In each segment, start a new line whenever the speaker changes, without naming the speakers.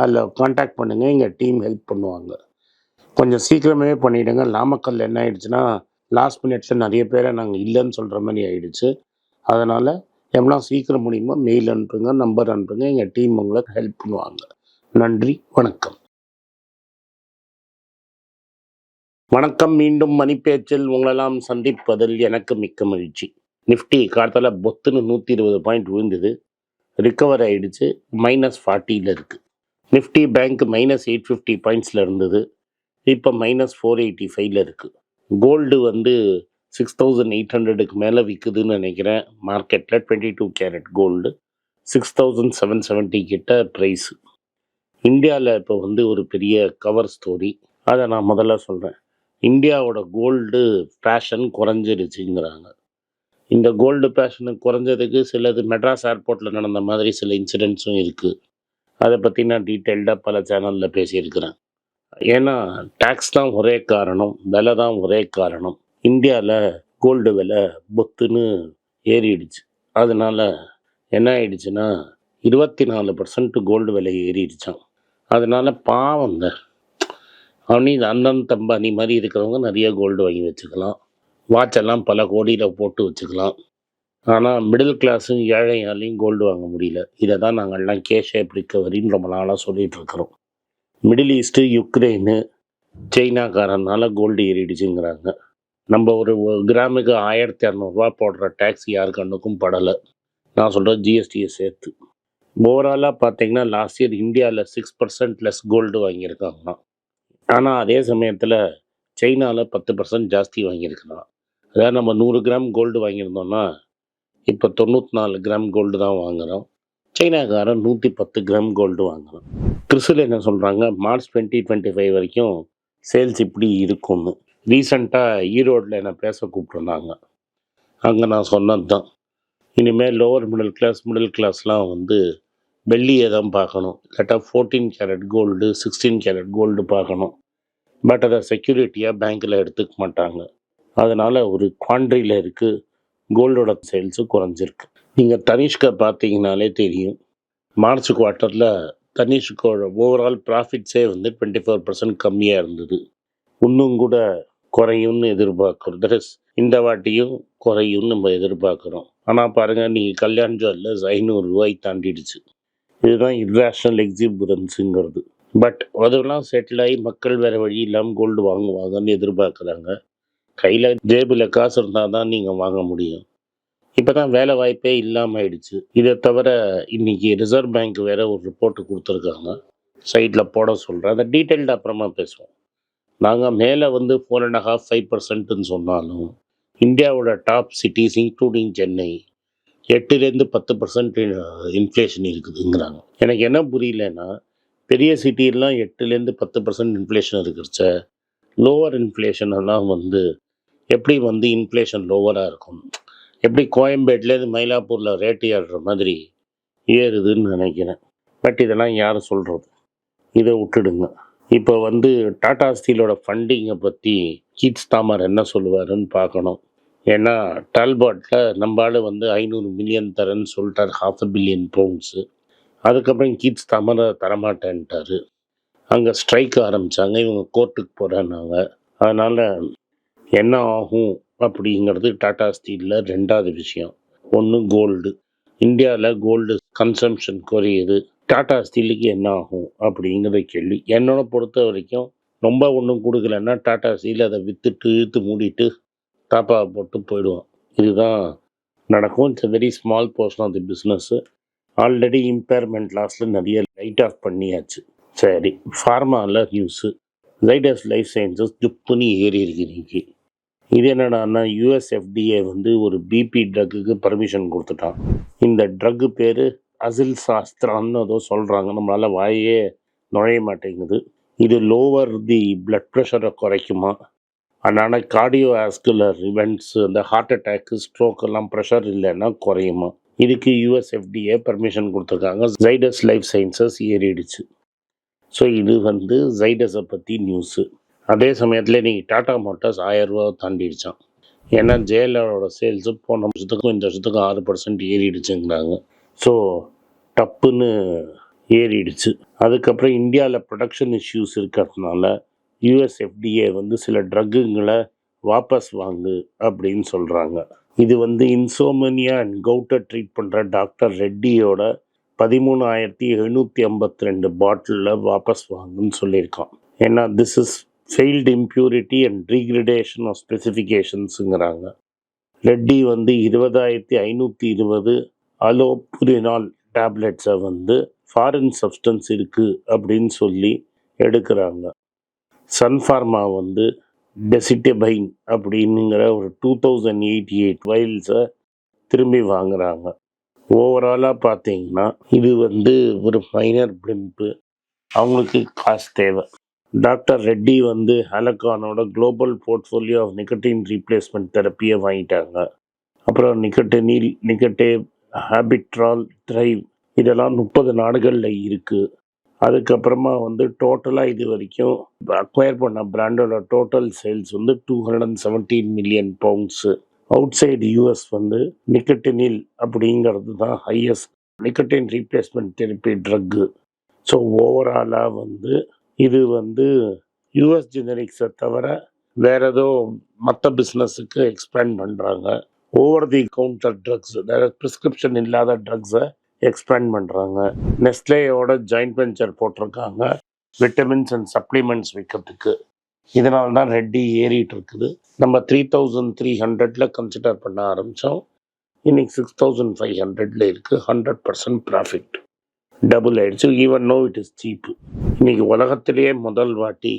அதில் காண்டாக்ட் பண்ணுங்கள் எங்கள் டீம் ஹெல்ப் பண்ணுவாங்க. கொஞ்சம் சீக்கிரமே பண்ணிவிடுங்க நாமக்கல் என்ன ஆயிடுச்சுன்னா லாஸ்ட் மினிட்ஸில் நிறைய பேரை நாங்கள் இல்லைன்னு சொல்கிற மாதிரி ஆயிடுச்சு. அதனால் எவ்வளோ சீக்கிரம் முடியுமோ மெயில் அனுப்புங்க நம்பர் அனுப்புங்க எங்கள் டீம் உங்களுக்கு ஹெல்ப் பண்ணுவாங்க. நன்றி வணக்கம். வணக்கம் மீண்டும் மணிப்பேச்சில் உங்களெல்லாம் சந்திப்பதில் எனக்கு மிக்க மகிழ்ச்சி. நிஃப்டி காலத்தில் பொத்துன்னு நூற்றி இருபது பாயிண்ட் விழுந்தது. ரிக்கவர் ஆகிடுச்சு மைனஸ் ஃபார்ட்டியில் இருக்குது Nifty bank minus eight fifty பாயிண்ட்ஸில் இருந்தது. இப்போ மைனஸ் ஃபோர் எயிட்டி ஃபைவ்ல இருக்குது கோல்டு வந்து சிக்ஸ் தௌசண்ட் எயிட் ஹண்ட்ரடுக்கு மேலே விற்குதுன்னு நினைக்கிறேன். மார்க்கெட்டில் twenty two carat gold six thousand seven seventy கிட்ட ப்ரைஸு இந்தியாவில் இப்போ வந்து ஒரு பெரிய கவர் ஸ்டோரி அதை நான் முதல்ல சொல்கிறேன் இந்தியாவோட கோல்டு ஃபேஷன் குறைஞ்சிருச்சுங்கிறாங்க. இந்த கோல்டு ஃபேஷனு குறைஞ்சதுக்கு சிலது மெட்ராஸ் ஏர்போர்ட்டில் நடந்த மாதிரி சில இன்சிடென்ட்ஸும் இருக்குது அதை பற்றி நான் டீட்டெயில்டாக பல சேனலில் பேசியிருக்கிறேன். ஏன்னா டேக்ஸ் தான் ஒரே காரணம் விலை தான் ஒரே காரணம். இந்தியாவில் கோல்டு விலை பொத்துன்னு ஏறிடுச்சு. அதனால் என்ன ஆயிடுச்சுன்னா இருபத்தி நாலு பர்சன்ட் கோல்டு விலை ஏறிடுச்சான் அதனால் பாவங்க. அவனி அண்ணன் தம்பானி மாதிரி இருக்கிறவங்க நிறைய கோல்டு வாங்கி வச்சுக்கலாம். வாட்செல்லாம் பல கோடியில் போட்டு வச்சுக்கலாம். ஆனால் மிடில் கிளாஸும் ஏழையாலையும் கோல்டு வாங்க முடியல. இதை தான் நாங்கள்லாம் கே ஷேப் ரிக்கவரின்னு ரொம்ப நாளாக சொல்லிகிட்டு இருக்கிறோம் மிடில் ஈஸ்ட்டு யுக்ரைனு சைனாக்காரனால கோல்டு ஏறிடுச்சுங்கிறாங்க. நம்ம ஒரு கிராமுக்கு ஆயிரத்தி இரநூறுவா போடுற டேக்ஸ் யார் கண்ணுக்கும் படலை. நான் சொல்கிறேன் ஜிஎஸ்டியை சேர்த்து. ஓவராலாக பார்த்தீங்கன்னா லாஸ்ட் இயர் இந்தியாவில் சிக்ஸ் பர்சன்ட் லெஸ் கோல்டு வாங்கியிருக்காங்கண்ணா ஆனால் அதே சமயத்தில் சைனாவில் பத்து பர்சன்ட் ஜாஸ்தி வாங்கியிருக்கலாம். அதாவது நம்ம நூறு கிராம் கோல்டு வாங்கியிருந்தோம்னா இப்போ தொண்ணூற்றி நாலு கிராம் கோல்டு தான் வாங்குகிறோம் சைனாக்காரன் நூற்றி பத்து கிராம் கோல்டு வாங்குறோம் கிறிஸ்டில் என்ன சொல்கிறாங்க மார்ச் டுவெண்ட்டி டுவெண்ட்டி ஃபைவ் வரைக்கும் சேல்ஸ் இப்படி இருக்கும்னு. ரீசண்டாக ஈரோட்டில் என்னை பேச கூப்பிட்ருந்தாங்க அங்கே நான் சொன்னது தான் இனிமேல் லோவர் மிடில் கிளாஸ் மிடில் கிளாஸ்லாம் வந்து வெள்ளியை தான் பார்க்கணும். இல்லாட்டா fourteen carat gold sixteen carat gold பார்க்கணும். பட் அதை செக்யூரிட்டியாக பேங்க்கில் எடுத்துக்க மாட்டாங்க. அதனால் ஒரு குவாண்ட்ரியில் இருக்குது கோல்டோட சேல்ஸும் குறைஞ்சிருக்கு. நீங்கள் தனிஷ்கை பார்த்தீங்கனாலே தெரியும். மார்ச் குவார்ட்டரில் தனிஷ்கோட ஓவரால் ப்ராஃபிட்ஸே வந்து டுவெண்ட்டி ஃபோர் பர்சன்ட் கம்மியாக இருந்தது. இன்னும் கூட குறையும்னு எதிர்பார்க்குறோம். தட் இஸ் இந்த வாட்டியும் குறையும்னு நம்ம எதிர்பார்க்குறோம். ஆனால் பாருங்கள் நீங்கள் கல்யாண் ஜுவல்லர்ஸ் ஐநூறுரூவாய் தாண்டிடுச்சு. இதுதான் இர்ரேஷனல் எக்ஸிபுரன்ஸுங்கிறது பட் அதெல்லாம் செட்டில் ஆகி மக்கள் வேறு வழி இல்லாமல் கோல்டு வாங்குவாங்கன்னு எதிர்பார்க்குறாங்க. கையில் ஜேபில் காசு இருந்தால் தான் நீங்கள் வாங்க முடியும். இப்போ தான் வேலை வாய்ப்பே இல்லாமல் ஆயிடுச்சு. இதை தவிர இன்னைக்கு ரிசர்வ் பேங்க் வேற ஒரு ரிப்போர்ட் கொடுத்துருக்காங்க. சைட்டில் போட சொல்கிறேன் அதை டீட்டெயில்டு அப்புறமா பேசுவோம். நாங்கள் மேலே வந்து ஃபோர் அண்ட் ஹாஃப் ஃபைவ் பர்சன்ட்னு சொன்னாலும் இந்தியாவோட டாப் சிட்டிஸ் இன்க்ளூடிங் சென்னை எட்டுலேருந்து பத்து பர்சன்ட் இன்ஃப்ளேஷன் இருக்குதுங்கிறாங்க. எனக்கு என்ன புரியலன்னா பெரிய சிட்டிலாம் எட்டுலேருந்து பத்து பர்சன்ட் இன்ஃப்ளேஷன் இருக்கிறச்ச லோவர் இன்ஃப்ளேஷன் எல்லாம் வந்து எப்படி வந்து இன்ஃப்ளேஷன் லோவராக இருக்கும்? எப்படி கோயம்பேட்லேருந்து மயிலாப்பூரில் ரேட்டு ஏறுற மாதிரி ஏறுதுன்னு நினைக்கிறேன். பட் இதெல்லாம் யார் சொல்கிறது இதை விட்டுடுங்க. இப்போ வந்து டாடா ஸ்டீலோட ஃபண்டிங்கை பற்றி கீட்ஸ் தாமர் என்ன சொல்லுவாருன்னு பார்க்கணும். ஏன்னா டால்பாட்டில் நம்ம வந்து ஐநூறு மில்லியன் தரேன்னு சொல்லிட்டார் ஹாஃப் அ பில்லியன் பவுண்ட்ஸு அதுக்கப்புறம் கீட்ஸ் தாமரை தரமாட்டேன்ட்டார். அங்கே ஸ்ட்ரைக் ஆரம்பித்தாங்க இவங்க கோர்ட்டுக்கு போகிறேன்னாங்க அதனால் என்ன ஆகும் அப்படிங்கிறது டாடா ஸ்டீலில் ரெண்டாவது விஷயம். ஒன்று கோல்டு இந்தியாவில் கோல்டு கன்சம்ஷன் குறையுது. டாடா ஸ்டீலுக்கு என்ன ஆகும் அப்படிங்கிற கேள்வி. என்னோட பொறுத்த வரைக்கும் ரொம்ப ஒன்றும் கொடுக்கலன்னா டாடா ஸ்டீல் அதை விற்றுட்டு இழுத்து மூடிட்டு தாப்பா போட்டு போயிடுவோம். இதுதான் நடக்கும். It's very small portion of the business already impairment லாஸில் நிறைய லைட் ஆஃப் பண்ணியாச்சு. சரி ஃபார்மாவில் நியூஸு லைடஸ் லைஃப் சயின்சஸ் ஜுப்புன்னு ஏறி இருக்கு இன்னைக்கு இது என்னடான்னா யூஎஸ்எஃப்டிஏ வந்து ஒரு பிபி ட்ரக்குக்கு பர்மிஷன் கொடுத்துட்டான். இந்த ட்ரக்கு பேர் அசில் சாஸ்திரான்னு ஏதோ சொல்கிறாங்க நம்மளால் வாயே நுழைய மாட்டேங்குது. இது லோவர் தி பிளட் ப்ரெஷரை குறைக்குமா? அதனால் கார்டியோ ஆஸ்குலர் இவெண்ட்ஸ் இந்த ஹார்ட் அட்டாக்கு ஸ்ட்ரோக் எல்லாம் ப்ரெஷர் இல்லைன்னா குறையுமா? இதுக்கு யூஎஸ்எஃப்டிஏ பர்மிஷன் கொடுத்துருக்காங்க. ஜைடஸ் லைஃப் சயின்சஸ் ஏறிடுச்சு. ஸோ இது வந்து ஜைடஸை பற்றி நியூஸு அதே சமயத்தில் இன்றைக்கி டாட்டா மோட்டார்ஸ் ஆயிரம் ரூபா தாண்டிடுச்சான் ஏன்னா ஜெயலலிதாவோட சேல்ஸு போன வருஷத்துக்கும் இந்த வருஷத்துக்கும் ஆறு பர்சன்ட் ஏறிடுச்சுங்கிறாங்க. ஸோ டப்புன்னு ஏறிடுச்சு. அதுக்கப்புறம் இந்தியாவில் ப்ரொடக்ஷன் இஷ்யூஸ் இருக்கிறதுனால யூஎஸ்எஃப்டிஏ வந்து சில ட்ரக்குங்களை வாபஸ் வாங்கு அப்படின்னு சொல்கிறாங்க இது வந்து இன்சோமனியா அண்ட் கவுட்டை ட்ரீட் பண்ணுற டாக்டர் ரெட்டியோட பதிமூணாயிரத்தி எழுநூற்றி ஐம்பத்தி ரெண்டு பாட்டிலில் வாபஸ் வாங்குன்னு சொல்லியிருக்கான். ஏன்னா this is failed impurity and recreation of ஸ்பெசிஃபிகேஷன்ஸுங்கிறாங்க Reddy வந்து இருபதாயிரத்தி ஐநூற்றி இருபது அலோபுரினால் டேப்லெட்ஸை வந்து ஃபாரின் சப்ஸ்டன்ஸ் இருக்குது அப்படின்னு சொல்லி எடுக்கிறாங்க. சன்ஃபார்மா வந்து டெசிட்டபைன் அப்படின்னுங்கிற ஒரு டூ தௌசண்ட் எயிட்டி எயிட் வைல்ஸை திரும்பி வாங்குறாங்க. ஓவராலாக பார்த்தீங்கன்னா இது வந்து ஒரு மைனர் பிளிம்ப்பு அவங்களுக்கு காசு தேவை. டாக்டர் ரெட்டி வந்து ஹலக்கானோட global portfolio of nicotine replacement தெரப்பியை வாங்கிட்டாங்க. அப்புறம் நிக்கட்டினில் நிக்கட்டே ஹேபிட்ரால் த்ரைவ் இதெல்லாம் முப்பது நாடுகளில் இருக்குது அதுக்கப்புறமா வந்து டோட்டலாக இது வரைக்கும் அக்வயர் பண்ண பிராண்டோட டோட்டல் சேல்ஸ் வந்து two hundred and seventeen million pounds outside US வந்து நிக்கட்டினில் அப்படிங்கிறது தான் highest nicotine replacement therapy drug so ஓவராலாக வந்து இது வந்து யூஎஸ் ஜெனரிக்ஸை தவிர வேற ஏதோ மற்ற பிஸ்னஸுக்கு எக்ஸ்பேண்ட் பண்ணுறாங்க over the counter drugs prescription இல்லாத ட்ரக்ஸை எக்ஸ்பேண்ட் பண்ணுறாங்க நெஸ்லேயோட ஜாயிண்ட் வெஞ்சர் போட்டிருக்காங்க. விட்டமின்ஸ் அண்ட் சப்ளிமெண்ட்ஸ் விற்கிறதுக்கு இதனால தான் ரெட்டி ஏறிட்டு இருக்குது. நம்ம த்ரீ தௌசண்ட் த்ரீ ஹண்ட்ரட்ல கன்சிடர் பண்ண ஆரம்பித்தோம் இன்னைக்கு சிக்ஸ் தௌசண்ட் ஃபைவ் ஹண்ட்ரட்ல இருக்குது ஹண்ட்ரட் பர்சன்ட் ப்ராஃபிட் டபுள் ஆயிடுச்சு even no it is cheap இன்னைக்கு உலகத்திலேயே முதல் வாட்டி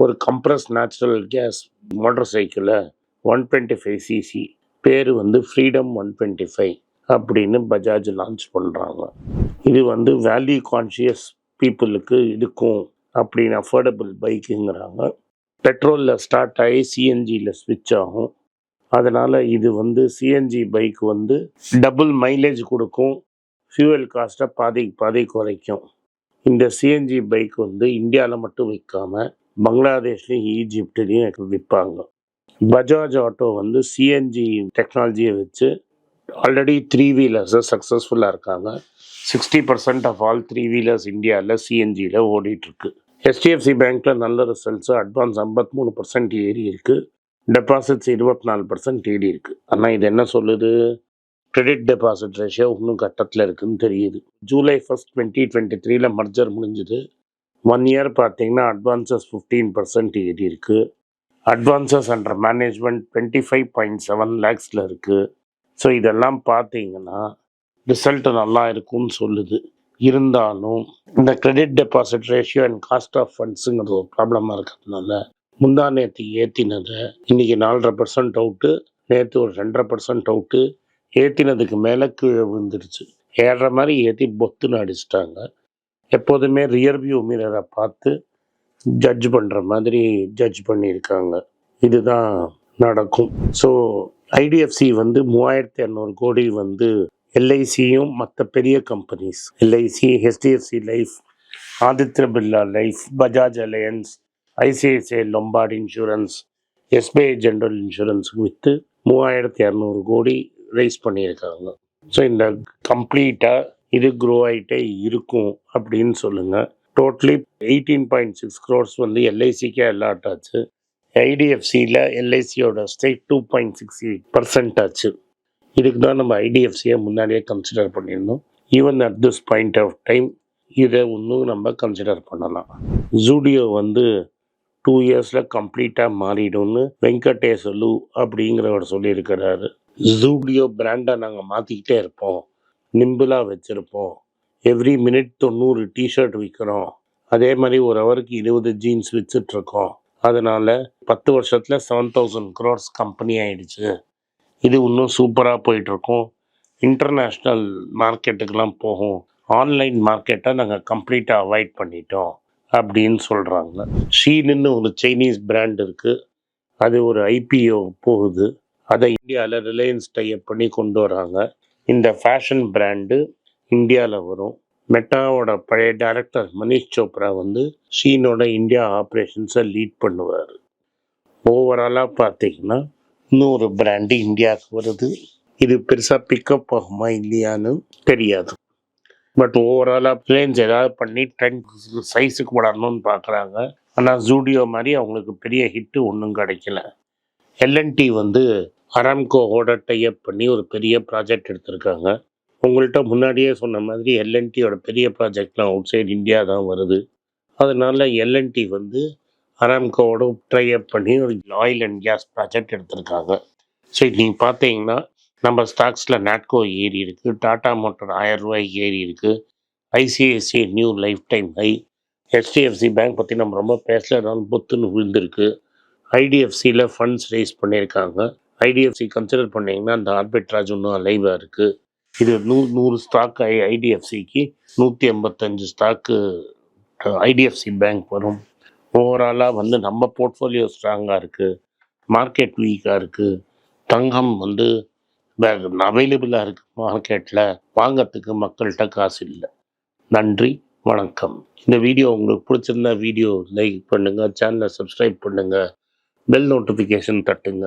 ஒரு கம்ப்ரஸ் நேச்சுரல் கேஸ் மோட்டர் சைக்கிளை ஒன் டுவெண்ட்டி ஃபைவ் சிசி பேர் வந்து ஃப்ரீடம் ஒன் டுவெண்ட்டி ஃபைவ் அப்படின்னு பஜாஜ் லான்ச் பண்ணுறாங்க இது வந்து வேல்யூ கான்ஷியஸ் பீப்புளுக்கு இருக்கும் அப்படின்னு அஃபோர்டபுள் பைக்குங்கிறாங்க பெட்ரோலில் ஸ்டார்ட் ஆகி சிஎன்ஜியில் ஸ்விட்ச் ஆகும். அதனால் இது வந்து சிஎன்ஜி பைக் வந்து டபுள் மைலேஜ் கொடுக்கும். ஃபியூவல் காஸ்ட்டை பாதி பாதி குறைக்கும். இந்த சிஎன்ஜி பைக் வந்து இந்தியாவில் மட்டும் விற்காமல் பங்களாதேஷ்லேயும் ஈஜிப்ட்லேயும் விற்பாங்க பஜாஜ் ஆட்டோ வந்து சிஎன்ஜி டெக்னாலஜியை வச்சு ஆல்ரெடி த்ரீ வீலர்ஸை சக்ஸஸ்ஃபுல்லாக இருக்காங்க. Sixty percent of all three wheelers இந்தியாவில் சிஎன்ஜியில் ஓடிட்டுருக்கு. ஹெச்டிஎஃப்சி பேங்க்கில் நல்ல ரிசல்ட்ஸு அட்வான்ஸ் ஐம்பத்தி மூணு பர்சன்ட் ஏறி இருக்குது டெபாசிட்ஸ் இருபத்தி நாலு பர்சன்ட் ஏறி இருக்குது ஆனால் இது என்ன சொல்லுது? கிரெடிட் டெபாசிட் ரேஷியோ இன்னும் கட்டத்தில் இருக்குதுன்னு தெரியுது. ஜூலை ஃபஸ்ட் டுவெண்ட்டி டுவெண்ட்டி த்ரீல மர்ஜர் முடிஞ்சுது. ஒன் இயர் பார்த்தீங்கன்னா அட்வான்சஸ் ஃபிஃப்டீன் பர்சன்ட் ஏறி இருக்குது advances under management twenty five point seven லேக்ஸில் இருக்குது ஸோ இதெல்லாம் பார்த்தீங்கன்னா ரிசல்ட் நல்லா இருக்கும்னு சொல்லுது. இருந்தாலும் இந்த credit deposit ratio and cost of ஃபண்ட்ஸுங்கிறது ஒரு ப்ராப்ளமாக இருக்கிறதுனால முந்தா நேற்று ஏற்றினதை இன்னைக்கு நாலரை பர்சன்ட் அவுட்டு நேற்று ஒரு ரெண்டரை பர்சன்ட் அவுட்டு ஏற்றினதுக்கு மேலே கீழே விழுந்துருச்சு ஏறுற மாதிரி ஏற்றி பொத்துன்னு அடிச்சிட்டாங்க. எப்போதுமே ரியர் வியூ மிரரை பார்த்து ஜட்ஜ் பண்ணுற மாதிரி ஜட்ஜ் பண்ணியிருக்காங்க. இதுதான் நடக்கும். ஸோ ஐடிஎஃப்சி வந்து மூவாயிரத்தி இரநூறு கோடி வந்து எல்ஐசியும் மற்ற பெரிய companies LIC HDFC life Aditya Birla life Bajaj Allianz ICICI Lombard insurance SBI general இன்சூரன்ஸுக்கு விற்று மூவாயிரத்தி இரநூறு கோடி ரைஸ் பண்ணியிருக்காங்க. ஸோ இந்த கம்ப்ளீட்டாக இது க்ரோ ஆகிட்டே இருக்கும் அப்படின்னு சொல்லுங்கள் totally eighteen point six crores வந்து எல்ஐசிக்கே அலாட் ஆச்சு. ஐடிஎஃப்சியில் எல்ஐசியோட stake two point six eight percent ஆச்சு. இதுக்கு தான் நம்ம ஐடிஎஃப்சியை முன்னாடியே கன்சிடர் பண்ணியிருந்தோம். Even at this point of time இதை இன்னும் நம்ம கன்சிடர் பண்ணலாம். ஜூடியோ வந்து டூ இயர்ஸில் கம்ப்ளீட்டாக மாறிடும்னு வெங்கடேசலு அப்படிங்கிறவர் சொல்லியிருக்கிறாரு. ஜூடியோ பிராண்டை நாங்கள் மாற்றிக்கிட்டே இருப்போம். நிம்பிளாக வச்சுருப்போம். எவ்ரி மினிட் தொண்ணூறு டிஷர்ட் விற்கிறோம் அதே மாதிரி ஒரு ஹவருக்கு இருபது ஜீன்ஸ் விற்றுட்ருக்கோம் அதனால் பத்து வருஷத்தில் செவன் தௌசண்ட் க்ரோர்ஸ் கம்பெனி ஆயிடுச்சு. இது இன்னும் சூப்பராக போயிட்டுருக்கோம் இன்டர்நேஷ்னல் மார்க்கெட்டுக்கெலாம் போகும். ஆன்லைன் மார்க்கெட்டை நாங்கள் கம்ப்ளீட்டாக அவாய்ட் பண்ணிட்டோம். அப்படின்னு சொல்கிறாங்க ஷீனுன்னு ஒரு சைனீஸ் பிராண்ட் இருக்குது அது ஒரு ஐபிஓ போகுது. அதை இந்தியாவில் ரிலையன்ஸ் டைப் பண்ணி கொண்டு வராங்க. இந்த ஃபேஷன் பிராண்டு இந்தியாவில் வரும். மெட்டாவோட பழைய டைரக்டர் மனிஷ் சோப்ரா வந்து ஷீனோட இந்தியா ஆப்ரேஷன்ஸை லீட் பண்ணுவார். ஓவராலாக பார்த்தீங்கன்னா இன்னொரு பிராண்டு இந்தியாவுக்கு வருது. இது பெருசாக பிக்கப் ஆகுமா இல்லையான்னு தெரியாது. பட் ஓவராலாக பிளேன்ஸ் ஏதாவது பண்ணி ட்ரெண்ட் சைஸுக்கு வளரணும்னு பார்க்குறாங்க ஆனால் ஜூடியோ மாதிரி அவங்களுக்கு பெரிய ஹிட்டு ஒன்றும் கிடைக்கல. எல்என்டி வந்து அராம்கோவோட டைப் பண்ணி ஒரு பெரிய ப்ராஜெக்ட் எடுத்திருக்காங்க. உங்கள்கிட்ட முன்னாடியே சொன்ன மாதிரி எல்என்டியோட பெரிய ப்ராஜெக்ட்லாம் அவுட் சைடு இந்தியா தான் வருது. அதனால் எல்என்டி வந்து அராம்கோவோட ட்ரைஅப் பண்ணி ஒரு ஆயில் அண்ட் கேஸ் ப்ராஜெக்ட் எடுத்திருக்காங்க. சரி நீங்கள் பார்த்தீங்கன்னா நம்ம ஸ்டாக்ஸில் நாட்கோ ஏறி இருக்குது டாடா மோட்டார் ஆயிரம் ரூபாய் ஏறி இருக்குது ICICI new life time high HDFC bank பற்றி நம்ம ரொம்ப பேசலாம் பொத்துன்னு விழுந்திருக்கு. ஐடிஎஃப்சியில் ஃபண்ட்ஸ் ரைஸ் பண்ணியிருக்காங்க. ஐடிஎஃப்சி கன்சிடர் பண்ணிங்கன்னா அந்த ஆர்பிட்ராஜ் இன்னும் அலைவாக இருக்குது இது நூ நூறு ஸ்டாக் ஐ ஐடிஎஃப்சிக்கு நூற்றி எண்பத்தஞ்சு ஸ்டாக்கு ஐடிஎஃப்சி பேங்க் வரும். ஓவராலாக வந்து நம்ம போர்ட்ஃபோலியோ ஸ்ட்ராங்காக இருக்குது மார்க்கெட் வீக்காக இருக்குது தங்கம் வந்து அவைலபிளாக இருக்குது மார்க்கெட்டில் வாங்கிறதுக்கு மக்கள்கிட்ட காசு இல்லை. நன்றி வணக்கம். இந்த வீடியோ உங்களுக்கு பிடிச்சிருந்தா வீடியோ லைக் பண்ணுங்கள் சேனலை சப்ஸ்கிரைப் பண்ணுங்கள் பெல் நோட்டிஃபிகேஷன் தட்டுங்க.